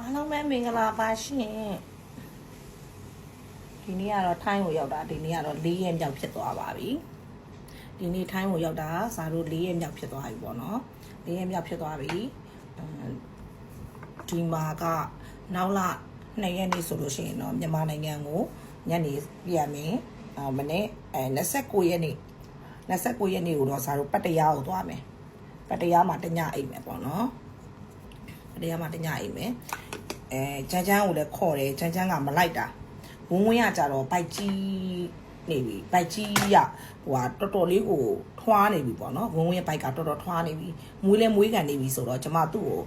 အားလုံးပဲမင်္ဂလာပါရှင်ဒီနေ့ကတော့ထိုင်းကိုရောက်တာဒီနေ့ကတော့၄ရက်မြောက်ဖြစ်သွားပါပြီဒီနေ့ထိုင်းကိုရောက်တာဇာတို့၄ရက်မြောက်ဖြစ်သွားပြီပေါ့နော်၄ရက်မြောက်ဖြစ်သွားပြီအဲဒီမှာကနောက်လ2ရက်နေ့ဆိုလို့ရှိရင်တော့မြန်မာနိုင်ငံကိုညနေပြန်မယ်အော်မနေ့အဲ29ရက်နေ့29ရက်နေ့ကိုတော့ဇာတို့ပတ်တရားကိုသွားမယ်ပတ်တရားမှာတညအိပ်မယ်ပေါ့နော် တရားမှာတညအိမ်မယ်အဲချမ်းချမ်းကိုလည်းခေါ်တယ်ချမ်းချမ်းကမလိုက်တာဝင်းဝင်းကကြတော့ဘိုက်ကြီးနေပြီဘိုက်ကြီးရဟိုကတော်တော်လေးကိုထွားနေပြီပေါ့နော်ဝင်းဝင်းရဲ့ဘိုက်ကတော်တော်ထွားနေပြီမွေးလဲမွေးကန်နေပြီဆိုတော့ကျမသူ့ကို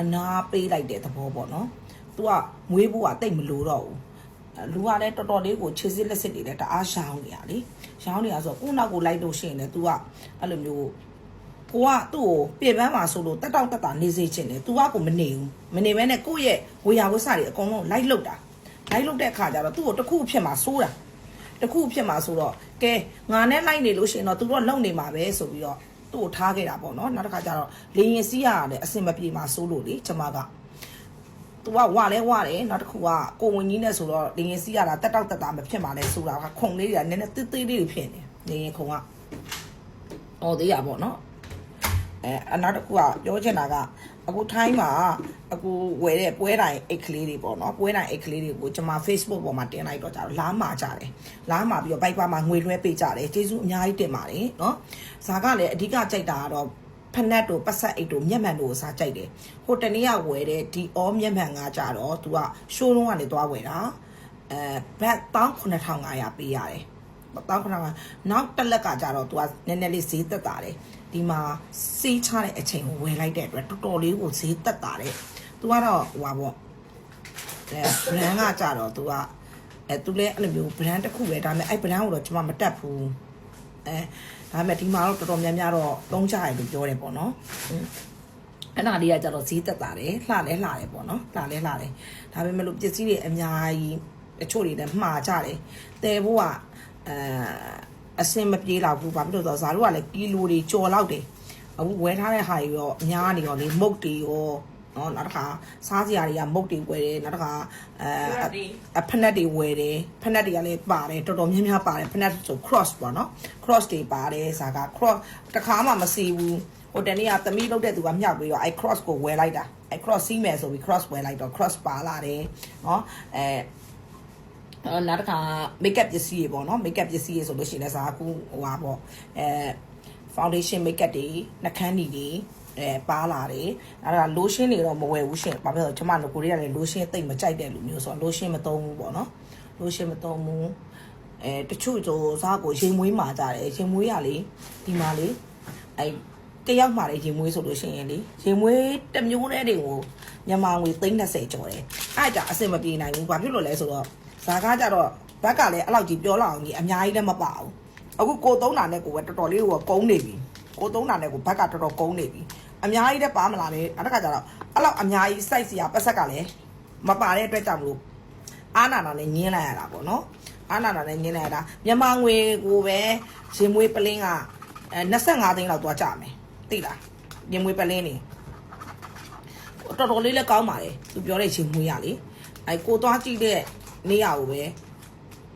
အနာပေးလိုက်တဲ့သဘောပေါ့နော်သူကမွေးဖို့ကတိတ်မလိုတော့ဘူးလူကလည်းတော်တော်လေးကိုခြေစစ်လက်စစ်တွေလည်းတအားရှောင်းနေရလေရှောင်းနေရဆိုကိုနောက်ကိုလိုက်လို့ရှိရင်လည်း तू ကအဲ့လိုမျိုး ကိုကသူ့ကိုပြင်ပန်းမှာဆိုလို့တက်တောက်တက်တာနေစေချင်တယ်။ तू ကကိုမနေဘူး။မနေဘဲနဲ့ကိုယ့်ရဲ့ဝေယဝစ္စတွေအကုန်လုံးလိုက်လုတ်တာ။လိုက်လုတ်တဲ့အခါကျတော့သူ့ကိုတစ်ခုအဖြစ်မှာစိုးတာ။တစ်ခုအဖြစ်မှာဆိုတော့ကဲငါနဲ့လိုက်နေလို့ရှိရင်တော့ तू တော့လုံနေမှာပဲဆိုပြီးတော့သူ့ကိုထားခဲ့တာပေါ့နော်။နောက်တစ်ခါကျတော့လေရင်စီးရတယ်အစင်မပြေမှာစိုးလို့လေကျမကသူကဝလဲဝတယ်နောက်တစ်ခုကကိုဝင်ကြီးနဲ့ဆိုတော့လေရင်စီးရတာတက်တောက်တက်တာမဖြစ်မှာလဲဆိုတာကခုံလေးတွေကနည်းနည်းတိတ်တိတ်လေးတွေဖြစ်နေလေရင်ခုံကဟောသေးရပေါ့နော် အဲအနောက်တစ်ခုကပြောချင်တာကအခုထိုင်းမှာအခုဝယ်တဲ့ပွဲတိုင်းအိတ်ကလေးတွေပေါ့နော်ပွဲတိုင်းအိတ်ကလေးတွေကိုကျွန်မ Facebook ပေါ်မှာတင်လိုက်တော့ကြတော့လားမာကြတယ်လားမာပြီးတော့ Viber မှာငွေလွှဲပေးကြတယ်ကျေးဇူးအများကြီးတင်ပါတယ်နော်ဇာကလည်းအဓိကကြိုက်တာကတော့ဖနက်တို့ပတ်ဆက်အိတ်တို့မျက်မှန်တို့ကိုစားကြိုက်တယ်ဟိုတနေ့ကဝယ်တဲ့ဒီအောမျက်မှန်ကကြတော့ तू ကရှိုးလုံးကနေသွားဝယ်တာအဲဘတ်19500ပေးရတယ်တောင်းခဏကနောက်တစ်လက်ကကြတော့ तू ကနည်းနည်းလေးဈေးသက်တာတယ် ဒီမှာစေးချတဲ့အချိန်ကိုဝယ်လိုက်တဲ့အတွက်တော်တော်လေးကိုဈေးတက်တာတဲ့သူကတော့ဟိုပါပေါ့အဲ brand ကကြတော့သူကအဲသူလည်းအဲ့လိုမျိုး brand တစ်ခုပဲဒါပေမဲ့အဲ့ brand ကိုတော့ကျွန်မမတက်ဘူးအဲဒါပေမဲ့ဒီမှာတော့တော်တော်များများတော့သုံးကြရတယ်လို့ပြောတယ်ပေါ့နော်အဲ့နာလေးကကြတော့ဈေးတက်တာတယ်လှလဲလှတယ်ပေါ့နော်လှလဲလှတယ်ဒါပေမဲ့လို့ပစ္စည်းတွေအများကြီးအချို့တွေလည်းမှားကြတယ်တဲဖို့ကအဲ အစင်မပြေတော့ဘူးဘာဖြစ်လို့လဲဆိုတော့ဇာတို့ကလည်းကီလိုတွေကြော်လောက်တယ်အခုဝယ်ထားတဲ့ဟာတွေရောအများနေရောလေမုတ်တွေရောနော်နောက်တစ်ခါစားစရာတွေကမုတ်တွေဝယ်တယ်နောက်တစ်ခါအဲအဖက်နက်တွေဝယ်တယ်ဖက်နက်တွေကလည်းပါတယ်တော်တော်များများပါတယ်ဖက်နက်ဆို cross ပေါ့နော် cross တွေပါတယ်ဇာက cross တခါမှမစီဘူးဟိုတနေ့ကသမီးလုပ်တဲ့သူကမြောက်ပြီးတော့အဲ cross ကိုဝယ်လိုက်တာအဲ cross စီးမယ်ဆိုပြီး cross ဝယ်လိုက်တော့ cross ပါလာတယ်နော်အဲအော် နောက်တစ်ခါ makeup ပစ္စည်းတွေပေါ့နော် makeup ပစ္စည်းတွေဆိုလို့ရှိရင်လည်းဇာကူဟိုဟာပေါ့အဲ foundation makeup တွေနှာခမ်းတွေတွေအဲပါလာတယ်အဲ့ဒါ lotion တွေတော့မဝယ်ဘူးရှင်ဘာဖြစ်လို့ကျမတို့ကိုရီးယားလည်း lotion တိတ်မကြိုက်တဲ့လူမျိုးဆိုတော့ lotion မသုံးဘူးပေါ့နော် lotion မသုံးဘူးအဲတချို့ဆိုစားကိုရင်မွေးမာကြတယ်ရင်မွေးရလေဒီမှာလေအဲတယောက်မှလည်းရင်မွေးဆိုလို့ရှိရင်လေရင်မွေးတစ်မျိုးတည်းတွေကိုမြန်မာငွေ330ကျော်တယ်အဲ့ဒါအဆင်မပြေနိုင်ဘူးဘာဖြစ်လို့လဲဆိုတော့ ဇာကားကြတော့ဘက်ကလည်းအဲ့လောက်ကြီးပြောလောက်အောင်ကြီးအများကြီးလည်းမပါဘူးအခုကိုသုံးတာနဲ့ကိုပဲတော်တော်လေးကိုကုန်းနေပြီကိုသုံးတာနဲ့ကိုဘက်ကတော်တော်ကုန်းနေပြီအများကြီးလည်းပါမလာနဲ့အဲ့ဒါကကြတော့အဲ့လောက်အများကြီး size စီကပတ်ဆက်ကလည်းမပါတဲ့အတွက်ကြောင့်မလို့အာနာနာနဲ့ညင်းလိုက်ရတာပေါ့နော်အာနာနာနဲ့ညင်းလိုက်ရတာမြန်မာငွေကိုပဲရင်မွေးပလင်းကအဲ25သိန်းလောက်သွားကြမယ်သိလားရင်မွေးပလင်းနေတော်တော်လေးလည်းကောင်းပါလေသူပြောတဲ့ရင်မွေးရလေအဲကိုသွားကြည့်တဲ့ နေရကိုပဲ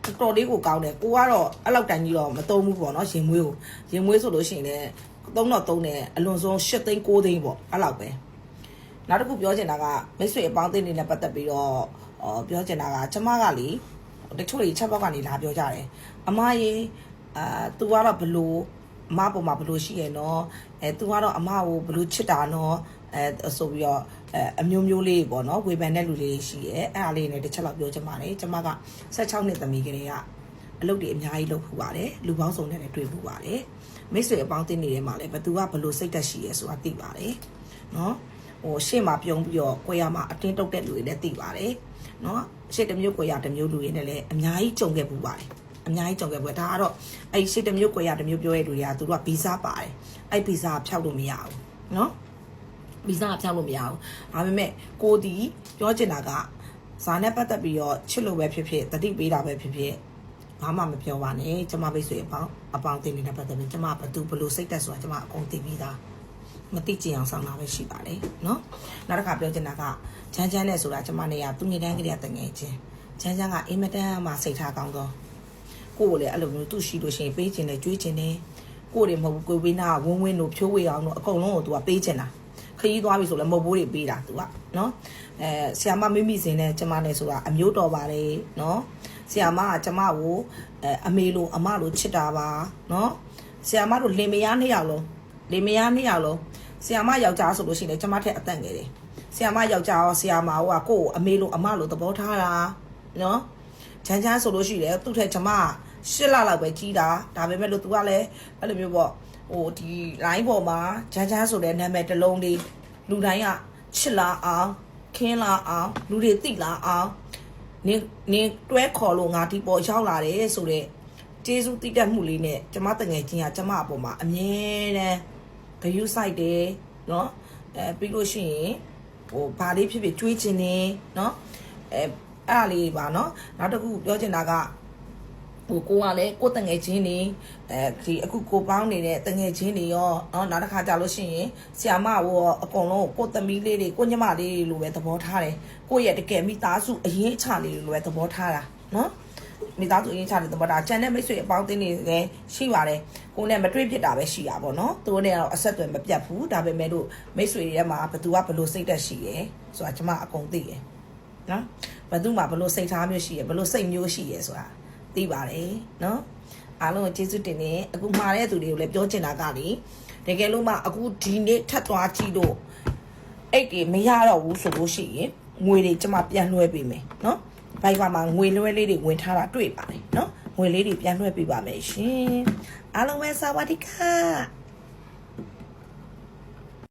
တော်တော်လေးကိုကောင်းတယ်ကိုကတော့အဲ့လောက်တန်ကြီးတော့မသုံးဘူးပေါ့နော်ရင်မွေးကိုရင်မွေးဆိုလို့ရှိရင်လည်းသုံးတော့သုံးတယ်အလွန်ဆုံး၈သိန်း9သိန်းပေါ့အဲ့လောက်ပဲနောက်တစ်ခုပြောချင်တာကမိတ်ဆွေအပေါင်းအသင်းတွေနဲ့ပတ်သက်ပြီးတော့အော်ပြောချင်တာကကျမကလေတချို့တွေချက်ပေါက်ကနေလာပြောကြတယ်အမရေအာ तू ကတော့ဘလို့အမပေါ်မှာဘလို့ရှိရနော်အဲ तू ကတော့အမကိုဘလို့ချစ်တာနော် အဲဆိုပြီးတော့အဲအမျိုးမျိုးလေးပေါ့နော်ဝေဖန်တဲ့လူလေးရှိရဲအဲ့အားလေးနဲ့တစ်ချက်လောက်ပြောချင်ပါတယ်ကျမက16နှစ်သမီးကလေးကအလုပ်တွေအများကြီးလုပ်ဖူးပါတယ်လူပေါင်းစုံနဲ့လည်းတွေ့ဖူးပါတယ်မိတ်ဆွေအပေါင်းအသင်းတွေထဲမှာလည်းဘသူကဘလို့စိတ်သက်ရှိရဲဆိုတာသိပါတယ်နော်ဟိုရှေ့မှာပြုံးပြီးတော့ကိုရမှာအတင်းတုတ်တဲ့လူတွေလည်းသိပါတယ်နော်ရှေ့တစ်မျိုးကိုရတစ်မျိုးလူတွေနဲ့လည်းအများကြီးကြုံခဲ့ပူပါတယ်အများကြီးကြုံခဲ့ပူဒါကတော့အဲ့ရှေ့တစ်မျိုးကိုရတစ်မျိုးပြောရတဲ့လူတွေကသူတို့ကဗီဇပါတယ်အဲ့ဗီဇဖြောက်လို့မရဘူးနော် ဗီဇအပြောင်းလို့မရဘူးဒါပေမဲ့ကိုဒီပြောချင်တာကဇာနဲ့ပတ်သက်ပြီးတော့ချစ်လို့ပဲဖြစ်ဖြစ်တတိပေးတာပဲဖြစ်ဖြစ်ဘာမှမပြောပါနဲ့ကျမမိတ်ဆွေအပေါင်းအပေါင်းတင်နေတဲ့ပတ်သက်ပြီးကျမဘသူဘလို့စိတ်သက်ဆိုတာကျမအကုန်သိပြီးသားမသိကြအောင်ဆောင်တာပဲရှိပါတယ်နော်နောက်တစ်ခါပြောချင်တာကချမ်းချမ်းနဲ့ဆိုတာကျမနေရသူငယ်တန်းကလေးကတငယ်ချင်းချမ်းချမ်းကအိမ်မတန်းမှစိတ်ထားကောင်းတော့ကိုယ်ကိုလည်းအဲ့လိုမျိုးသူ့ရှိလို့ရှိရင်ပေးခြင်းနဲ့ကြွေးခြင်းနဲ့ကိုယ်တွေမဟုတ်ဘူးကိုယ်ဝင်းနာဝင်းဝင်းတို့ဖြိုးဝေအောင်တို့အကုန်လုံးကိုသူကပေးခြင်းတာ ခရီးသွားပြီဆိုလည်းမုတ်ဘိုးတွေပေးတာသူကနော်အဲဆီယာမမိမိစင်နဲ့ကျမနဲ့ဆိုတာအမျိုးတော်ပါတယ်နော်ဆီယာမကကျမကိုအဲအမေလိုအမလိုချစ်တာပါနော်ဆီယာမတို့လင်မယားနှစ်ယောက်လုံးလင်မယားနှစ်ယောက်လုံးဆီယာမယောက်ျားဆိုလို့ရှိရင်ကျမထက်အသက်ငယ်တယ်ဆီယာမယောက်ျားရောဆီယာမဟိုကကိုယ့်ကိုအမေလိုအမလိုသဘောထားတာနော်ချမ်းချမ်းဆိုလို့ရှိတယ်သူ့ထက်ကျမက 8လလောက်ပဲကြီးတာဒါပေမဲ့လို့သူကလည်းအဲ့လိုမျိုးပေါ့ဟိုဒီ line ပေါ်မှာဂျန်ဂျန်ဆိုတဲ့နာမည်တစ်လုံးလေးလူတိုင်းကချစ်လာအောင်ခင်းလာအောင်လူတွေသိလာအောင်နင်းနင်းတွဲခေါ်လို့ငါဒီပေါ်ရောက်လာတယ်ဆိုတော့ကျေးဇူးတိတက်မှုလေးနဲ့ကျမတငယ်ချင်းကကျမအပေါ်မှာအမြဲတမ်းဂရုစိုက်တယ်เนาะအဲပြီးလို့ရှိရင်ဟိုဘာလေးဖြစ်ဖြစ်ကြွေးချင်တယ်เนาะအဲအဲ့ဒါလေးပါเนาะနောက်တစ်ခုပြောချင်တာက ဟိုကိုကလည်းကိုတငယ်ချင်းနေအဲဒီအခုကိုပေါင်းနေတဲ့တငယ်ချင်းတွေရောနော်နောက်တစ်ခါကြာလို့ရှိရင်ဆီယာမဟိုအကုန်လုံးကိုသမီးလေးတွေကိုညမလေးတွေလိုပဲသဘောထားတယ်ကိုရဲ့တကယ်မိသားစုအရင်ချလေးတွေလိုပဲသဘောထားတာနော်မိသားစုအရင်ချတဲ့သဘောထားကျန်တဲ့မိတ်ဆွေအပေါင်းအသင်းတွေလည်းရှိပါတယ်ကိုယ်နဲ့မတွေ့ဖြစ်တာပဲရှိတာပေါ့နော်သူတို့နဲ့ကတော့အဆက်အသွယ်မပြတ်ဘူးဒါပေမဲ့လို့မိတ်ဆွေတွေထဲမှာဘသူကဘလို့စိတ်သက်ရှိရဲဆိုတာကျွန်မအကုန်သိတယ်နော်ဘသူမှဘလို့စိတ်ထားမျိုးရှိရဲဘလို့စိတ်မျိုးရှိရဲဆိုတာ သိပါတယ်နော်အားလုံးကိုကျေးဇူးတင်နေအခုမှားတဲ့သူတွေကိုလည်းပြောချင်တာကလေတကယ်လို့မှအခုဒီနေ့ထပ်သွားကြည့်လို့အိတ်တွေမရတော့ဘူးဆိုလို့ရှိရင်ငွေတွေကျမပြန်လွှဲပေးမယ်နော်ဘိုက်ဘာမှာငွေလွှဲလေးတွေဝင်ထားတာတွေ့ပါတယ်နော်ငွေလေးတွေပြန်လွှဲပေးပါမယ်ရှင်အားလုံးပဲစဝါဒီခါ